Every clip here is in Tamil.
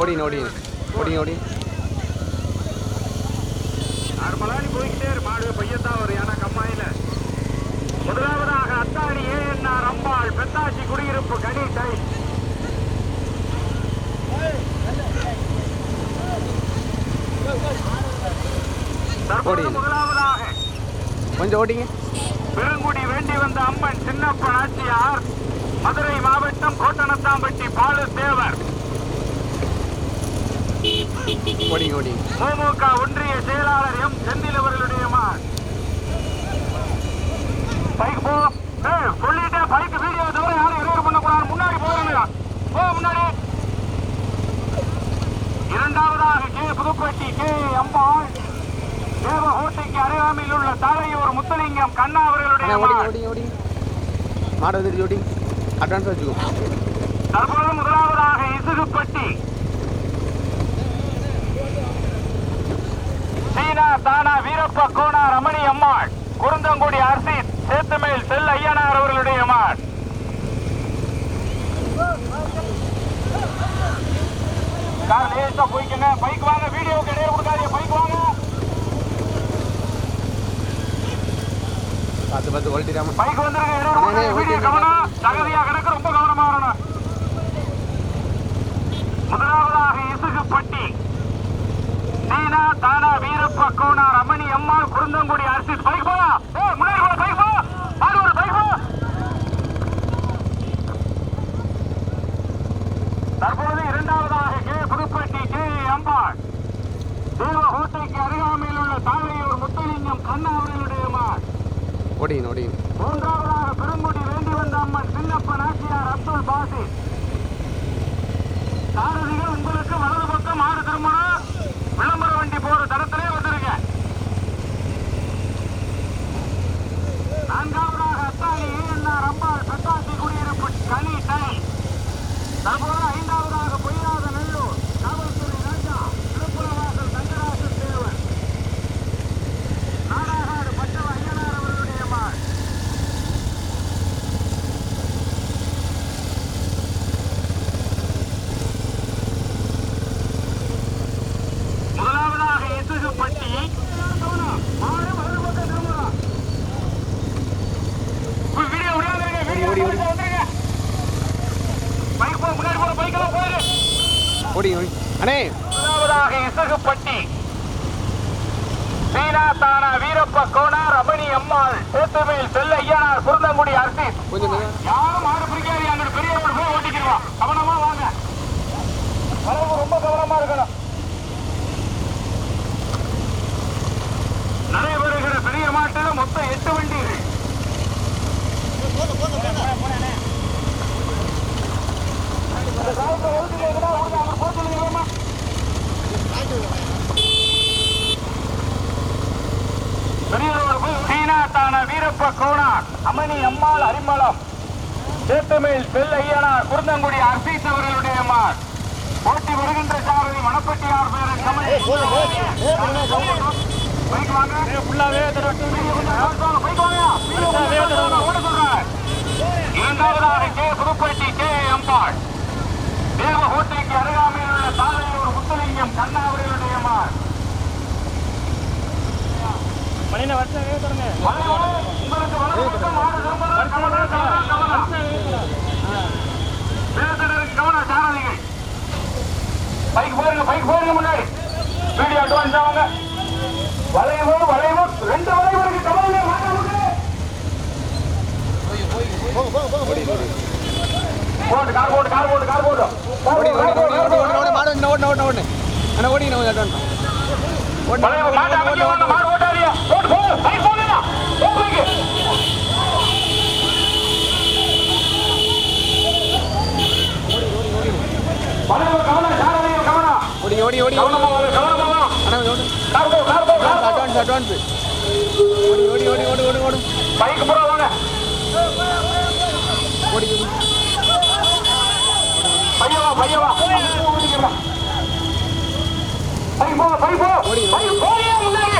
ஓடிங்க ஓடிங்க ஓடிங்க ஓடி. நார்மலாடி போய்கிட்டே மாடு பையத்தான் வரும் ஏன்னா கம்மாயில. முதலாவதாக அத்தாடி ஏஎன்ஆர் அம்பாள் பெத்தாச்சி குடியிருப்பு கனி டை. முதலாவதாக கொஞ்சம் ஓடிங்க. பெருங்குடி வேண்டி வந்த அம்மன் சின்னப்ப நாச்சியார் மதுரை மாவட்டம் கோட்டனத்தாம்பட்டி பாலு தேவர் ஓடிங்க ஓடிங்க மோமுக ஒன்றிய செயலாளர் எம் செந்தில் அவர்களுடைய மகன் பைக் போ. சொல்லிட்டேன் பைக் வீடியோ தவிர யாரும் இடையூறு பண்ணக்கூடாது. முன்னாடி போறீங்க போ முன்னாடி. இரண்டாவதாக கே. புதுப்பட்டி கே. அம்பாள். தேவ ஹோட்டைக்கு அருகாமையில் உள்ள தாழையூர் முத்தலிங்கம் கண்ணா அவர்களுடைய மாடு அட்வான்ஸ் வச்சுக்கோ. தற்போது முதலாவதாக இசுகுப்பட்டி சீனா தானா வீரப்ப கோனா ரமணி அம்மாள். குருந்தங்குடி அர்சித் சேத்துமேல் செல் ஐயனார் அவர்களுடைய அம்மாள். கார் லேசா போய்க்கங்க. பைக் வாங்க வீடியோக்கு இடையே கொடுக்காதீங்க. பைக் வாங்க. பார்த்து பார்த்து ஓட்டிடாம. பைக் வந்துருங்க கவனம் தகுதியா கணக்கு ரொம்ப கவனமா வரணும். முதலாவதாக இசுகுப்பட்டி. சீனா தானா வீரப்ப கோனா ரமணி அம்மாள் குருந்தங்குடி அரசு. பைக் ஏய், முன்னாடி போல பைக் போ. மாடு ஒரு பைக் போ. தற்பொழுது இரண்டாவதாக கே. புதுப்பட்டி கே. அம்பாள் தேவ ஹோட்டைக்கு அருகாமையில் உள்ள தாழையூர் முத்தலிங்கம் கண்ணா அவர்களுடைய மாள் ஓடிங்க மூன்றாவதாக பெருங்குடி வேண்டி வந்த அம்மன் சின்னப்ப நாச்சியார் அப்துல் பாசி. சாரதிகள் உங்களுக்கு வலது பக்கம் ஆறு திருமணம் விளம்பர வண்டி போற தடத்திலே வந்துருங்க. நான்காவதாக அத்தாலி ஏஎன்ஆர் அம்பாள் சத்தாசி குடியிருப்பு கனி டை தற்போது ஐந்தாவதாக பொய்யாத நல்லூர் காவல்துறை ராஜா திருப்புலவாசல் தங்கராசு தேவன் நாடாகாடு பட்டவ ஐயனார் அவர்களுடைய மாள் முதலாவதாக இசுகுப்பட்டி மாடு வலது பக்கம் திரும்புறோம். போய் வீடியோ விடாதீங்க, வீடியோ ஓடி, ஓடி. வந்துருங்க. பைக் போ, முன்னாடி போற பைக்கெல்லாம் போயிரு. ஓடிங்க ஓடி அண்ணே. முதலாவதாக இசுகுப்பட்டி சீனா தானா வீரப்ப கோனா ரமணி அம்மாள். சேத்துமேல் செல்ல ஐயனார் குருந்தங்குடி அரசி. யாரும் மாடு பிடிக்காது அங்கிட்டு பெரிய ஒரு போய் ஓட்டிக்கிடுவான் கவனமா வாங்க. வரவு ரொம்ப கவனமா இருக்கணும். நடைபெறுகிற பெரிய மாட்டில் மொத்தம் எட்டு வண்டிகள் அந்த காலத்துல ஓட்டுல எதுனா ஓடுங்க, அங்க போக சொல்லுங்க வேகமா. பெரியவர் போய் சீனா தான வீரப்ப கோனார் அமணி அம்மாள் அரிமளம் சேத்துமேல் செல் ஐயனார் குருந்தங்குடி அர்சீஸ் அவர்களுடைய அம்மாள் போட்டி வருகின்ற சாரதி மணப்பட்டியார் பேரன் கமலி பைக் வாங்க இரண்டாவதாக கே புதுப்பட்டி கே அம்பாள் தேவ ஹோட்டைக்கு அருகாமையில் உள்ள சாலையூர் முத்தலிங்கம் கண்ணா அவர்களுடைய அம்மாள் உங்களுக்கு வலது பக்கம் ஆறு திரும்புதல் கவனம், சாரதிகள். பைக் போயிருங்க பைக் போயிருங்க முன்னாடி. வீடியோ அட்வான்ஸ் ஆகுங்க வளைவு வளைவு. ரெண்டு வளைவு இருக்கு வாங்க முன்னாடி. போட்டு கார் போட்டு கார் போட்டு கார் போட்டு கார் ஓடி போட்டு, ஓடி ஓடி ஓடி ஓடி. மாடு வந்து ஓடணும் ஓடணும் அண்ணா மாடு போ, ஓடி ஓடி ஓடி கவனமா கவனமா. அண்ணா ஓடு. கார் போ, கார் போ, கார் போ. Advance advance. ஓடி ஓடி ஓடி ஓடி ஓடி ஓடு. பைக் புறா வாங்க. ஓடி ஓடி பையவா? பை போ பை போ பை போறியா முன்னாடி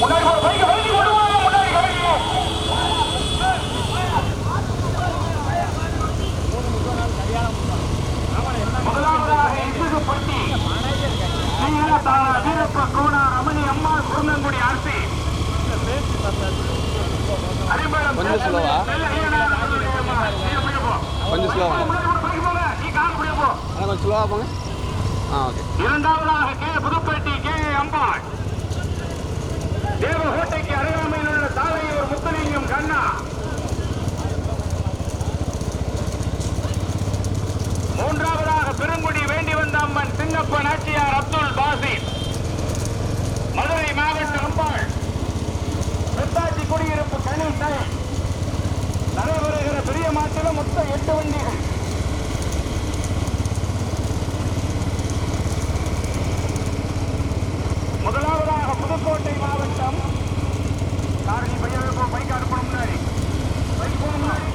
முன்னாடி போ பைக்கு வலிக்கு கொண்டு போ முன்னாடி கவனிங்க முதலாவதாக இசுகுப்பட்டி வீரப்ப கோணா ரமணி அம்மா குருந்தங்குடி ஆர்சி கொஞ்சம் ஸ்லோவாக போங்க. ஆ ஓகே இரண்டாவதாக கே புதுப்பேட்டை கே அம்பாள். தேவகோட்டைக்கு அருகாமையில் உள்ள சாலையூர் முத்தலிங்கம் கண்ணா. மூன்றாவதாக பெருங்குடி வேண்டி வந்த அம்மன் சிங்கப்ப நாச்சியார் அப்துல் பாசித் மதுரை மாவட்ட அம்பாள். வெத்தாச்சி குடியிருப்பு கனி நடைபெறுகிற பெரிய மாற்றிலும் மொத்தம் எட்டு வண்டிகள் முதலாவதாக புதுக்கோட்டை மாவட்டம் காரணி பையன் பைக் அனுப்பணும் முன்னாடி. பைக் போகணும் முன்னாடி.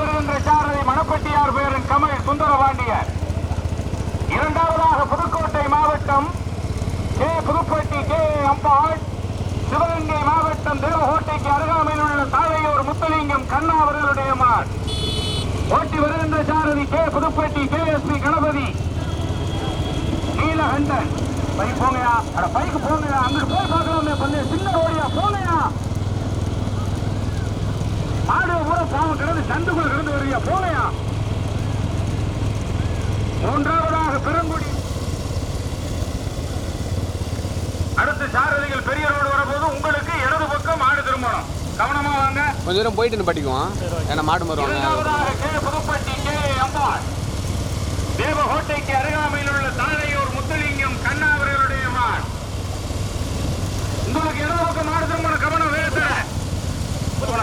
வருகின்ற சாரதி மணப்பட்டியார் பேரன் கமல் சுந்தரபாண்டியார். இரண்டாவதாக புதுக்கோட்டை மாவட்டம் கே புதுப்பட்டி கே அம்பாள். சிவகங்கை மாவட்டம் தேவகோட்டைக்கு அருகாமையில் உள்ள சாலையூர் முத்தலிங்கம் கண்ணா அவர்களுடைய மார். ஓட்டி வருகின்ற சாரதி K. Pudupatti K. S. P. Ganapathi. Neelakandan. Bike போங்கயா? அட பைக் போங்கயா? அங்கிட்டு போய் பார்க்கலாமே பண்ணு. சின்ன ரோடியா? போங்கயா? மாடு பூரா பாவம் கிடந்து சந்துக்குள்ள கிடந்து வருவியா? போங்கயா? மூன்றாவதாக பெருங்குடி. அடுத்த சாரதிகள் பெரிய ரோடு வரபோது உங்களுக்கு இடது பக்கம் மாடு திரும்பணும் கவனமா வாங்க. கொஞ்சம் தூரம் போயிட்டு நிப்பாட்டிக்குவோம் ஏன்னா மாடு கே புதுப்பட்டி கே அம்பாள். தேவகோட்டைக்கு அருகாமையில் உள்ள தாழையூர் முத்துலிங்கம் கண்ணா அவர்களுடைய மான் உங்களுக்கு இடது பக்கம் மாடு திரும்ப கவனம் வேறு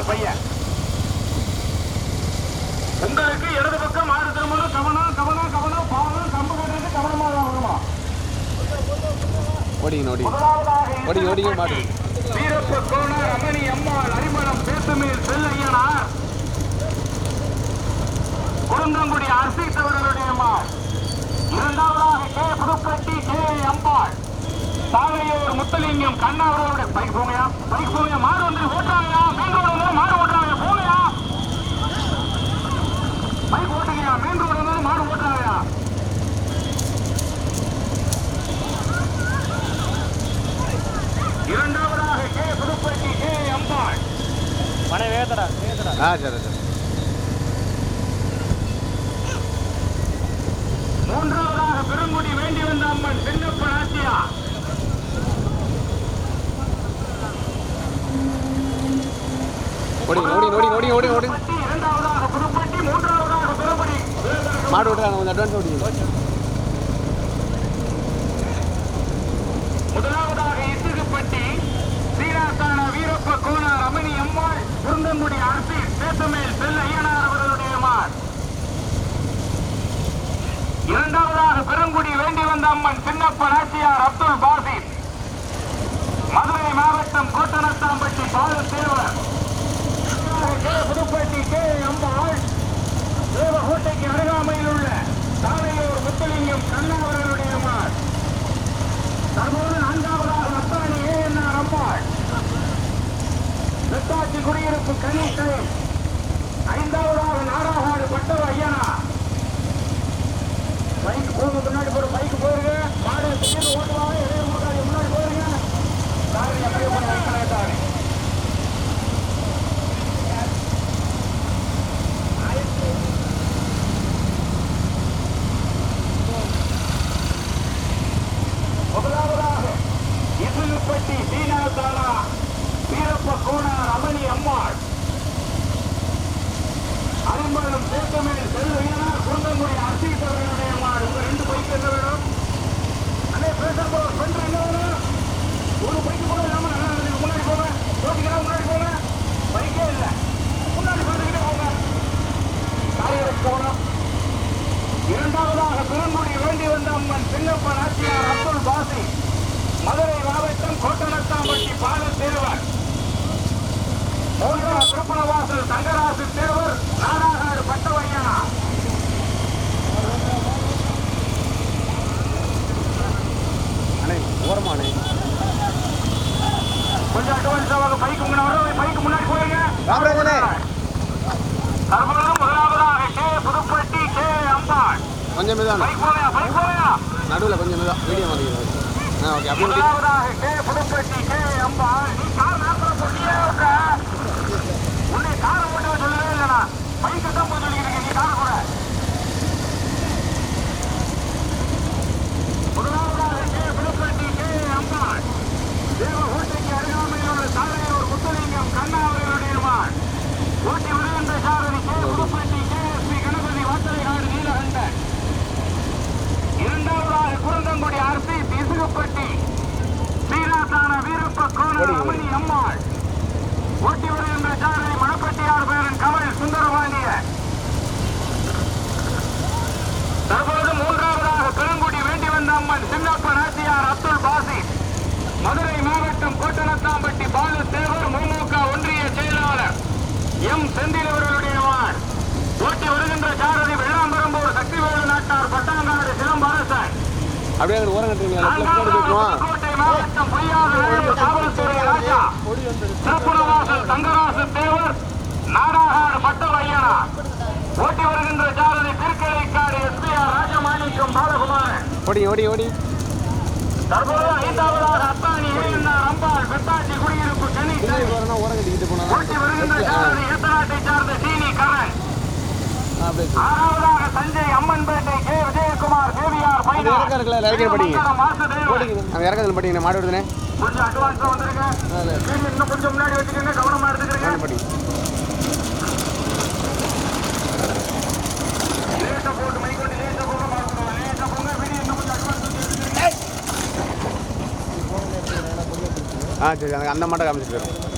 பையன். உங்களுக்கு இடது பக்கம் மாடு திரும்பணும் கவனம் கவனம் கவனம். பாவம் கம்பு கட்டுறது கவனமா வாங்கணுமா ஓடிங்க ஓடிங்க முதலாவதாக ஓடிங்க ஓடிங்க மாடு. வீரப்ப கோணர் அமணி அம்மாள் அரிமளம் பேசுமீர் செல்லையனார் குருந்தங்குடி அர்சித் தவறுடைய அம்மாள். இரண்டாவதாக கே. புதுப்பட்டி கே. அம்பாள். சாலையூர் முத்தலிங்கம் கண்ணா அவர்களுடைய பைக் போங்கயா பைக் போங்கயா மாடு வந்து ஓட்டுறாங்கயா மெயின் ரோடு வந்து மாடு ஓட்டுறாங்க போங்கயா பைக் ஓட்டுங்கயா மெயின் ரோடு வந்து மாடு ஓட்டுறாங்கயா இரண்டாவதாக கே புதுப்பட்டி கே அம்பாள். ஆ சரி சரி. மூன்றாவதாக பெருங்குடி வேண்டி வந்த அம்மன் சின்னப்ப ஓடிங்க ஓடிங்க ஓடிங்க ஓடிங்க ஓடிங்க ஓடிங்க பட்டி இரண்டாவதாக புதுப்பட்டி மூன்றாவதாக பெருங்குடி. மாடு விட்டுறாங்க கொஞ்சம் அட்வான்ஸ் முதலாவதாக இசுகுப்பட்டி சீராசான கோனார் அமணி அம்மாள் குருந்தங்குடி அரசு சேத்துமேல் செல் ஐயனார் அவர்களுடைய மார் இரண்டாவதாக பெருங்குடி வேண்டி வந்த அம்மன் சின்னப்ப நாச்சியார் அப்துல் பாசித். மதுரை மாவட்டம் கோட்டனத்தாம்பட்டி பாலு சேவர். புதுப்பட்டி கே. அம்பாள் தேவகோட்டைக்கு அருகாமையில் உள்ள சாலையூர் முத்துலிங்கம் கண்ணா அவர்களுடைய மார் தற்போது நான்காவதாக ரத்தாணி ஏஎன்ஆர் அம்பாள். வெட்டாச்சி குடியிருப்பு கணீசை ஐந்தாவதாக நாடாகாடு பட்டவ ஐயனா. பைக் போக முன்னாடி போற பைக் போயிருங்க. மாடு திடீர்னு ஓட்டுவாங்க. இடையே ஓட்டாங்க முன்னாடி போயிருங்க காரணம் அப்படியே போய் வைக்கலாட்டாரு முதலாவதாக இசுகுப்பட்டி சீனாத்தானா வீரப்ப கோணார் அமணி அம்மாள் அரும்பலம் சேத்தமேல் செல்வையனா குருந்தங்குடி அர்த்தித்தவர்களுடைய அம்மாள் உங்க ரெண்டு பைக் என்ன வேணும் அண்ணே பேசர் போ பென்று என்ன வேணும் ஒரு பைக்கு கூட இல்லாம நல்லா இருக்கு. முன்னாடி போங்க யோசிக்கிறா முன்னாடி போங்க பைக்கே இல்ல முன்னாடி பார்த்துக்கிட்டே போங்க காரியருக்கு போகணும் இரண்டாவதாக பெருங்குடி வேண்டி வந்த அம்மன் சின்னப்ப நாச்சியார் அப்துல் பாசி மதுரை மாவட்டம் கோட்டனத்தாம்பட்டி பால தேவர் மூன்றாம் திருப்பணவாசல் தங்கராசு தேவர் நாடாகாடு பட்டவையனா அண்ணே ஓரமா அண்ணே கொஞ்சம் அட்வான்ஸ் ஆவாங்க பைக் முன்னாடி பைக் முன்னாடி போயிருங்க ராமராஜனே தற்போது முதலாவதாக கே புதுப்பட்டி கே அம்பாள். கொஞ்சம் மெதுவாண்ணே பைக் போவையா பைக் போவையா நடுவில் கொஞ்சம் மெதுவா வீடியோ மாட்டேங்குது ஆ ஓகே அப்படியே முதலாவதாக கே புதுப்பட்டி கே அம்பாள். நீ கார் நேரத்தில் பொட்டியே விட்ட உன்னை காரை ஓட்ட சொல்லவே இல்லைண்ணா பைக்கை தான் போய் சொல்லிக்கிறீங்க நீ காரை கூட முதலாவதாக கே புதுப்பட்டி கே அம்பாள் தேவ ஓட்டைக்கு அருகாமையில் உள்ள சாலையூர் முத்துலிங்கம் கண்ணா அவர்களுடைய மகன். ஓட்டி வருகின்ற சாரதி K. Pudupatti K. S. P. Ganapathi Vasalaikadu Neelakandan. இரண்டாவதாக குரந்தங்குடி ஆர்பி பிசுகுப்பட்டி. ஸ்ரீராசான வீரப்ப கோணர் அமணி அம்மாள். ஓட்டி வருகின்ற சாரதி மணப்பட்டியார் பேரன் கமல் சுந்தரபாண்டிய. தற்பொழுது மூன்றாவதாக பெருங்குடி வேண்டி வந்த அம்மன் சின்னப்ப நாச்சியார் அப்துல் பாசி மதுரை மாவட்டம் கோட்டனத்தாம்பட்டி பாலு தேவர் முமுக ஒன்றிய செயலாளர் எம் செந்தில் அவர்களுடைய மகன் ஓட்டி வருகின்ற சாரதி வெள்ளாம்பரம்பூர் சக்திவேலு நாட்டார் பட்டாங்காடு சிலம்பரசன் அப்படியே அங்கே ஓரம் கட்டுறீங்களா? காவல்துறை ராஜா திருப்புணவாசல் தங்கராசு தேவர் நாடாகாடு பட்டவையனா ஓட்டி வருகின்ற சாரதி திருக்கலைக்காடு எஸ்பிஆர் ராஜமாணிக்கம் பாலகுமாரன் ஓடிங்க ஓடி ஓடி. தற்போது ஐந்தாவதாக அத்தானி ஏஎன்ஆர் அம்பாள் பெத்தாச்சி குடியிருப்பு பின்னாடி கட்டிக்கிட்டு ஓட்டி வருகின்ற சாரதி ஏத்தநாட்டை சார்ந்த சீனி கரண். ஆறாவதாக தஞ்சை அம்மன்பேட்டை கே. விஜயகுமார் கேவிஆர் அந்த இறக்கம் இருக்குல்ல, இறக்கிற படிங்க. அந்த இறக்கத்தில் படிங்க மாடு விடுதுனே கொஞ்சம் இன்னும் கொஞ்சம் முன்னாடி வச்சுக்கோங்க படிங்க ஆ சரி அந்த மாட்டை காமிச்சிட்டு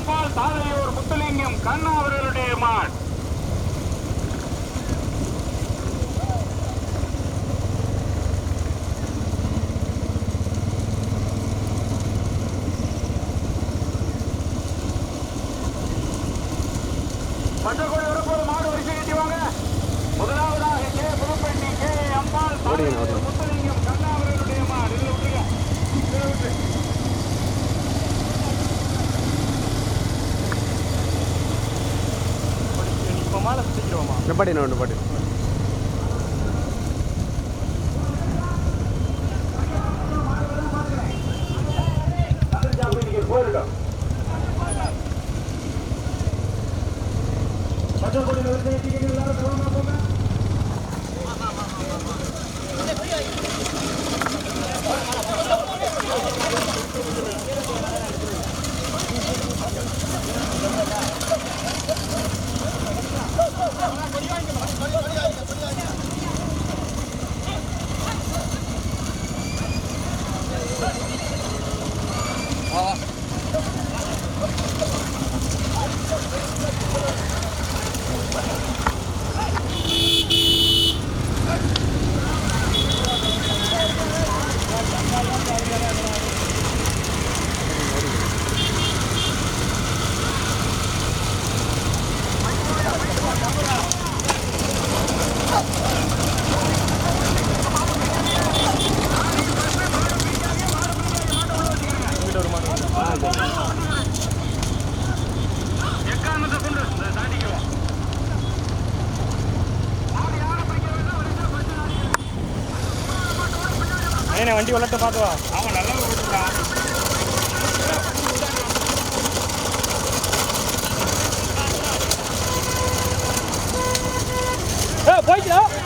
கே அம்பாள் முத்துலிங்கம் கண்ணா அவர்களுடைய மாட் பாடின ஒன்று பாடின Thank. 乗り場行けば。என்ன வண்டி வளர்த்த பார்த்துவா அவன் நல்லா ஓட்டுறான் போய்க்கலாம்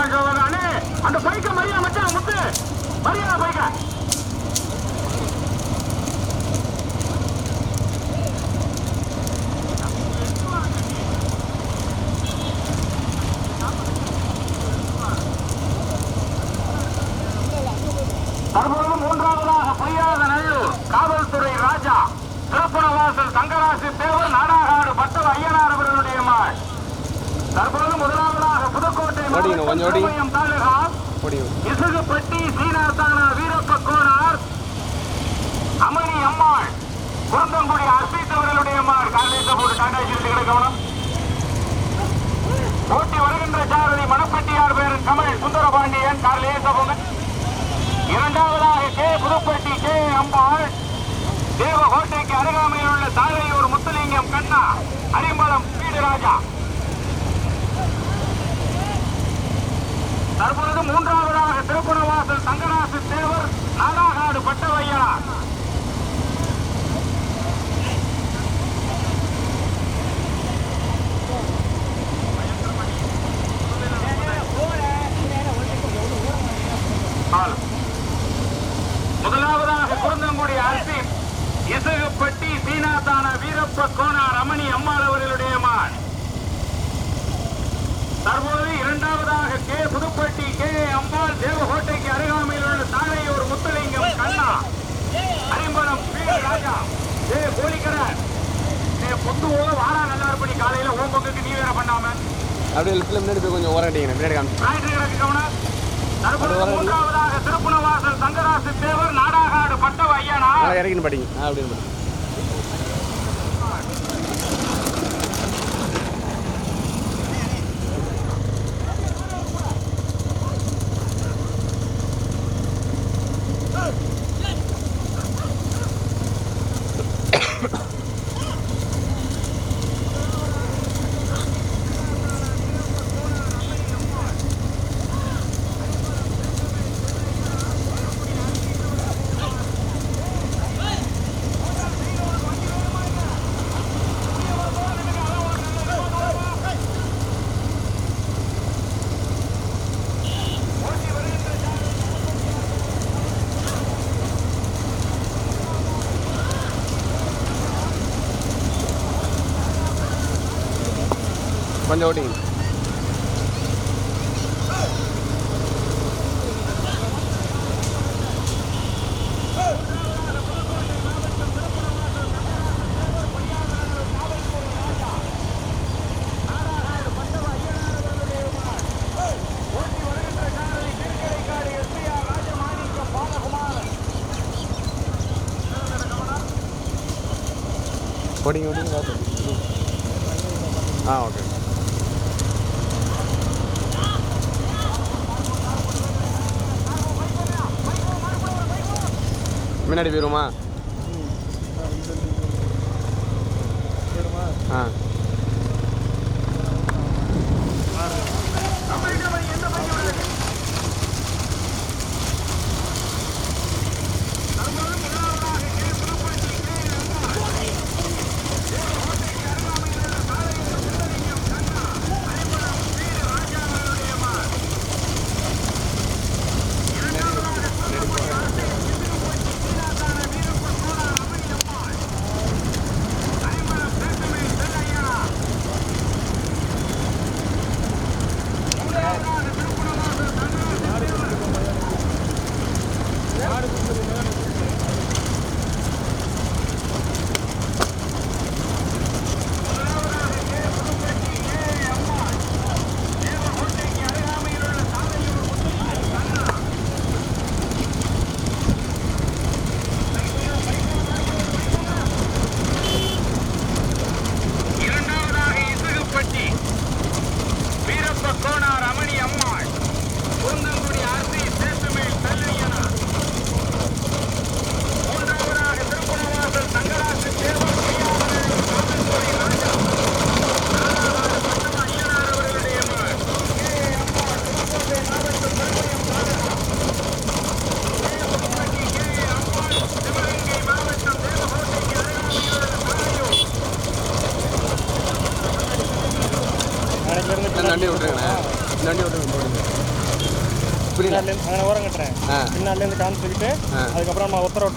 கொஞ்சம் அட்வான்ஸ் ஆகானே அந்த பைக்க மரியா மச்சான் முத்து மரியா பைக்க தற்போது மூன்றாவதாக பொய்யாத நல்லூர் காவல்துறை ராஜா திருப்பணவாசல் தங்கராசி தேவர் நாடாகாடு பட்டவ ஐயனார் அவர்களுடைய மாள் தற்போது முதலாவதாக புதுக்கோட்டை ஓடிங்க, கொஞ்சம் ஓடி. மாவட்டம் தாலுகா ஓடிங்க இசுகுப்பட்டி சீனாத்தானா வீரப்ப கோனார் அமணி அம்மாள் குருந்தங்குடி அர்ப்பித் அவர்களுடைய மாள் கார்லேச வீட்டுகளை கவனம். சிரித்து ஓட்டி வருகின்ற சாரதி மணப்பட்டியார் பேரன் கமல் சுந்தரபாண்டியன் கார்லேச போங்க இரண்டாவதாக கே புதுப்பட்டி கே அம்பாள். தேவகோட்டைக்கு அருகாமையில் உள்ள தாரையூர் முத்துலிங்கம் கண்ணா அரிம்பலம் வீடுராஜா. தற்பொழுது மூன்றாவதாக திருப்புணவாசல் தங்கராசு தேவர் நாலாகாடு பட்டவையனார் ஆள். முதலாவதாக குருந்தங்குடி அரசி இசுகுப்பட்டி சீனாதான வீரப்ப கோனார் ரமணி அம்மாள் அவர்களுடைய மான் தற்போது இரண்டாவதாக கே. புதுப்பட்டி கே. அம்பாள் தேவகோட்டைக்கு அருகாமையில் உள்ள தாழையூர் முத்துலிங்கம் கண்ணா. அரிம்பலம் வீர ராஜா. ஏ. போலிக்கரன் ஏ. பொத்துவோ வாரா நல்லா இருப்படி காலையில ஓம் பங்குக்கு நீ வேற பண்ணாம. அப்படியே முன்னாடி போய் கொஞ்சம் ஓராட்டிங்க முன்னாடி காமி ஞாயிற்று கிழக்கு கவனம் மூன்றாவதாக திருப்புணவாசல் தங்கராசு தேவர் நாடாகாடு பட்டவ ஐயனா இறங்கின படிங்க. அப்படின்னு படிங்க கொஞ்சம் பின்னாடி போயிடுமா ஆ.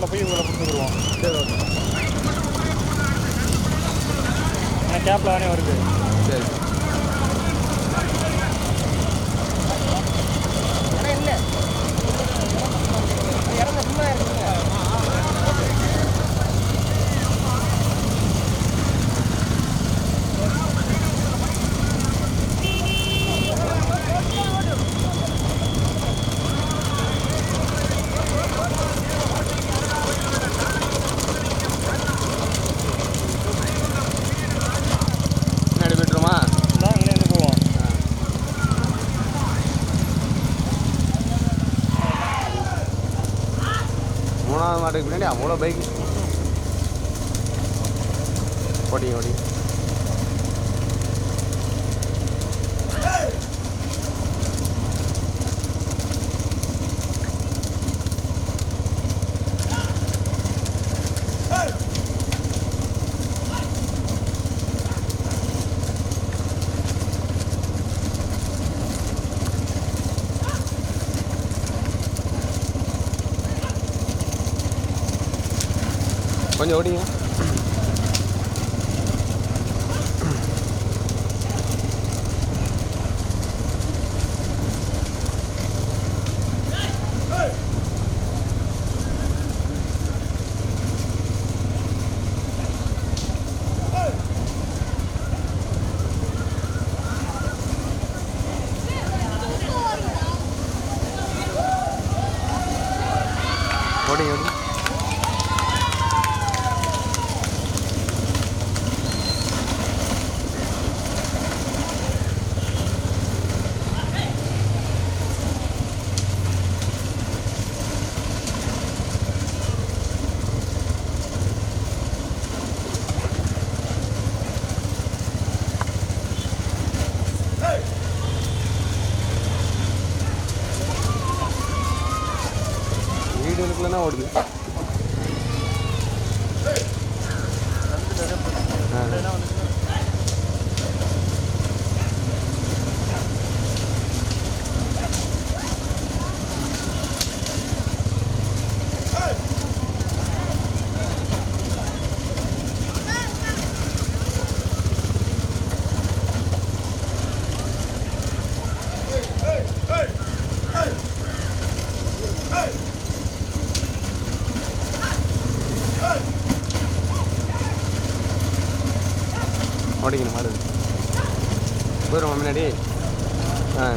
ஸ்பாட்டில் போய் இவங்களை கொடுத்துருவோம் சரி ஓகே. கேப்பில் தானே வருது. આ મોડો ભાઈ 琉璃 ஓடிக்கணும் மாடு. போயிடுவோம் முன்னாடி. ஆ.